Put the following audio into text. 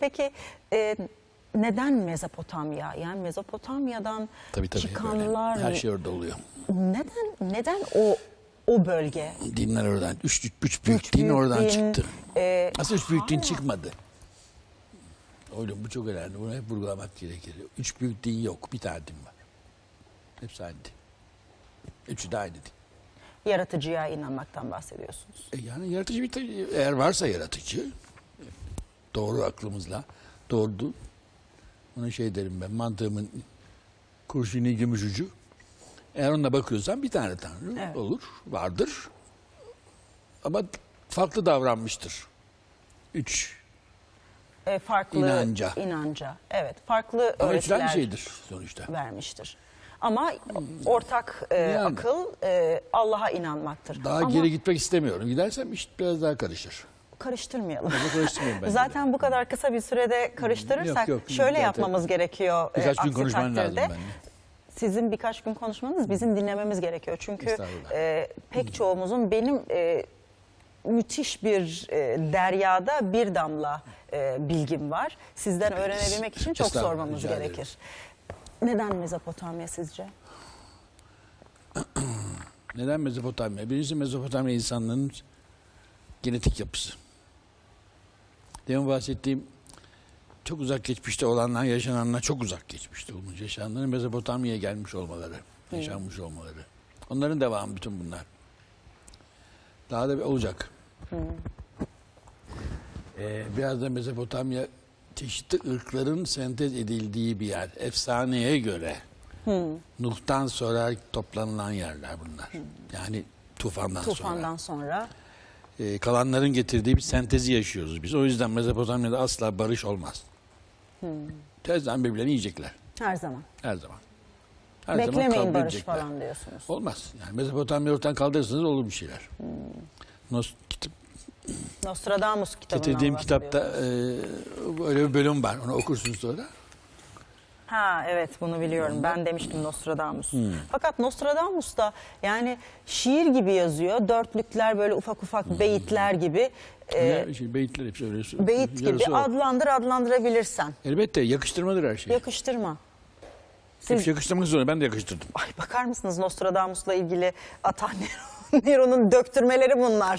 Peki e, neden Mezopotamya? Yani Mezopotamya'dan Tabii tabii. çıkanlar böyle. Her şey orada oluyor. neden neden o o bölge? Dinler oradan. Üç, üç, üç büyük Üç din büyük oradan din, çıktı. e, Aslında üç büyük din çıkmadı. Öyle bu çok önemli. Bunu hep vurgulamak gerekir. Üç büyük din yok. Bir tane din var. Hepsi aynı din. Üçü de aynı din. Yaratıcıya inanmaktan bahsediyorsunuz. E yani yaratıcı bir eğer varsa yaratıcı doğru aklımızla doğru ona şey derim ben mantığımın kurşuni gümüş ucu eğer onunla bakıyorsan bir tane tanrı Evet. olur vardır ama farklı davranmıştır. Üç E, farklı İnanca. inanca. Evet, farklı ama öğretiler şeydir sonuçta. vermiştir. Ama ortak e, Yani. akıl e, Allah'a inanmaktır. Daha Ama geri gitmek istemiyorum. Gidersem iş biraz daha karışır. Karıştırmayalım. Fazla karıştırmayayım de. Zaten bu kadar kısa bir sürede karıştırırsak Yok, yok. şöyle yapmamız gerekiyor. e, Birkaç gün konuşman lazım benimle. Sizin birkaç gün konuşmanız bizim dinlememiz gerekiyor. Çünkü e, pek çoğumuzun benim e, müthiş bir e, deryada bir damla e, bilgim var. Sizden öğrenebilmek için çok sormamız gerekir. Neden Mezopotamya sizce? Neden Mezopotamya? Birincisi Mezopotamya insanlığının genetik yapısı. Demin bahsettiğim çok uzak geçmişte olanlar yaşananlar çok uzak geçmişte olmuş yaşananların Mezopotamya'ya gelmiş olmaları, yaşanmış olmaları. Onların devamı bütün bunlar. Daha da bir olacak. Ee, biraz da Mezopotamya çeşitli ırkların sentez edildiği bir yer. Efsaneye göre Nuh'tan sonra toplanılan yerler bunlar. Yani tufandan, sonra. Tufandan sonra. Ee, kalanların getirdiği bir sentezi yaşıyoruz biz. O yüzden Mezopotamya'da asla barış olmaz. Tezden birbirlerini yiyecekler. Her zaman. Her zaman. Her zaman Beklemeyin kavga barış edecekler. falan diyorsunuz. Olmaz. Yani Mezopotamya'yı ortadan kaldırırsanız olur bir şeyler. Nos, kitap, Nostradamus kitabından getirdiğim kitapta e, böyle bir bölüm var. Onu okursunuz sonra. Ha evet bunu biliyorum. Ben demiştim Nostradamus. Fakat Nostradamus da yani şiir gibi yazıyor. Dörtlükler böyle ufak ufak beyitler gibi. e, Ya, şey, beyitler hepsi öyle. beyit gibi Yarısı o. adlandır adlandırabilirsen. Elbette yakıştırmadır her şey. Yakıştırma. Siz, yakıştırmak zorunda. Ben de yakıştırdım. ay bakar mısınız Nostradamus'la ilgili Atan Nero'nun döktürmeleri bunlar.